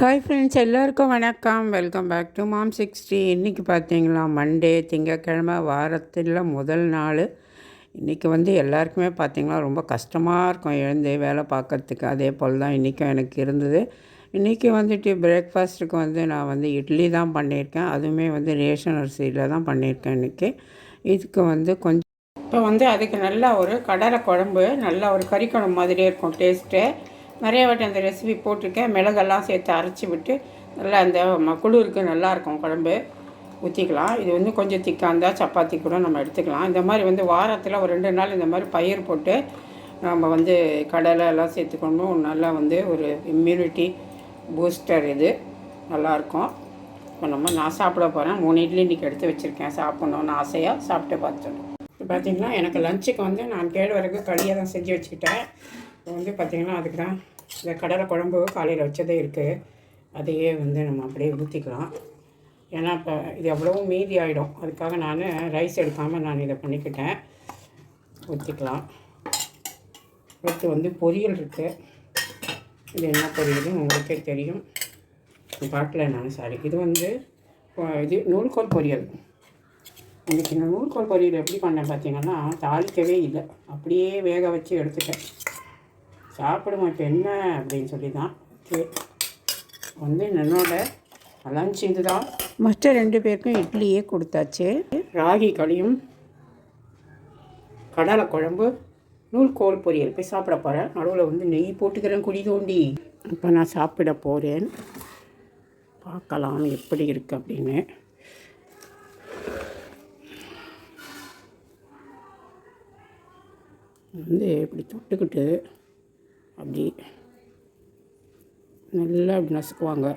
Hi friends எல்லாருக்கும் வணக்கம். Welcome back to mom sixty இன்றைக்கி பார்த்தீங்களா மண்டே திங்கக்கிழமை வாரத்தில் முதல் நாள். இன்றைக்கி வந்து எல்லாருக்குமே பார்த்திங்கன்னா ரொம்ப கஷ்டமாக இருக்கும் எழுந்து வேலை பார்க்குறதுக்கு. அதே போல் தான் இன்றைக்கும் எனக்கு இருந்தது. இன்றைக்கி வந்துட்டு பிரேக்ஃபாஸ்ட்டுக்கு வந்து நான் வந்து இட்லி தான் பண்ணியிருக்கேன். அதுவுமே வந்து ரேஷன் அரிசியில் தான் பண்ணியிருக்கேன் இன்றைக்கி இதுக்கு வந்து கொஞ்சம் இப்போ வந்து அதுக்கு நல்லா ஒரு கடலை குழம்பு நல்லா ஒரு கறி குழம்பு மாதிரியே இருக்கும் டேஸ்ட்டு நிறைய வாட்டி அந்த ரெசிபி போட்டிருக்கேன். மிளகெல்லாம் சேர்த்து அரைச்சி விட்டு நல்லா அந்த குளிருக்கு நல்லாயிருக்கும் குழம்பு. ஊற்றிக்கலாம் இது வந்து கொஞ்சம் திக்காக இருந்தால் சப்பாத்தி கூட நம்ம எடுத்துக்கலாம். இந்த மாதிரி வந்து வாரத்தில் ஒரு ரெண்டு நாள் இந்த மாதிரி பயிர் போட்டு நம்ம வந்து கடலை எல்லாம் சேர்த்துக்கணும். நல்லா வந்து ஒரு இம்யூனிட்டி பூஸ்டர் இது. நல்லாயிருக்கும். இப்போ நம்ம நான் சாப்பிட போகிறேன் மூணு இட்லி இன்றைக்கி எடுத்து வச்சுருக்கேன். சாப்பிட்ணுன்னு ஆசையாக சாப்பிட்டு பார்த்துட்டோம் இப்போ பார்த்திங்கன்னா எனக்கு லஞ்சுக்கு வந்து நான் கேழ்வரகு களியை தான் செஞ்சு வச்சுக்கிட்டேன். இப்போ வந்து பார்த்திங்கன்னா அதுக்கு தான் இந்த கடலை குழம்பு காலையில் வச்சதே இருக்குது அதையே வந்து நம்ம அப்படியே ஊற்றிக்கலாம் ஏன்னா இப்போ இது எவ்வளவும் மீதி ஆகிடும் அதுக்காக நான் ரைஸ் எடுக்காமல் நான் இதை பண்ணிக்கிட்டேன். ஊற்றிக்கலாம் அடுத்து வந்து பொரியல் இருக்குது இது என்ன பொரியல் உங்களுக்கே தெரியும். பாட்டில் நான் சாரி இது வந்து இது நூல்கோல் பொரியல். இன்றைக்கி இந்த நூல்கோல் பொரியல் எப்படி பண்ணேன் பார்த்தீங்கன்னா தாளிக்கவே இல்லை. அப்படியே வேக வச்சு எடுத்துட்டேன். சாப்பிடுமா இப்போ என்ன அப்படின்னு சொல்லி தான் வந்து என்னோட லஞ்ச் இது தான் மற்ற ரெண்டு பேருக்கும் இட்லியே கொடுத்தாச்சு. ராகி களியும் கடலை குழம்பு நூல்கோல் பொரியல். போய் சாப்பிட போகிறேன் நடுவில் வந்து நெய் போட்டுக்கிறேன் குடி தோண்டி. இப்போ நான் சாப்பிட போகிறேன் பார்க்கலாம் எப்படி இருக்குது அப்படின்னு. வந்து இப்படி தொட்டுக்கிட்டு அப்படி நல்லா அப்படி நசுக்குவாங்க.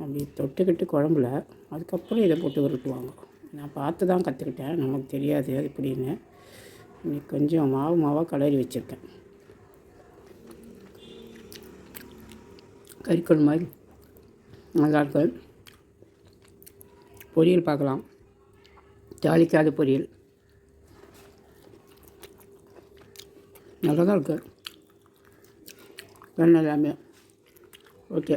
அப்படி தொட்டுக்கிட்டு குழம்புல அதுக்கப்புறம் இதை போட்டு உருட்டுவாங்க. நான் பார்த்து தான் கற்றுக்கிட்டேன் நமக்கு தெரியாது அது எப்படின்னு இன்னைக்கு கொஞ்சம் மாவு மாவாக கலரி வச்சுருக்கேன். கறிக்கொள் மாதிரி நல்லாட்கள் பொரியல் பார்க்கலாம். தாளிக்காத பொரியல். நல்லா தான் இருக்குது வெண்ணெய் எல்லாமே ஓகே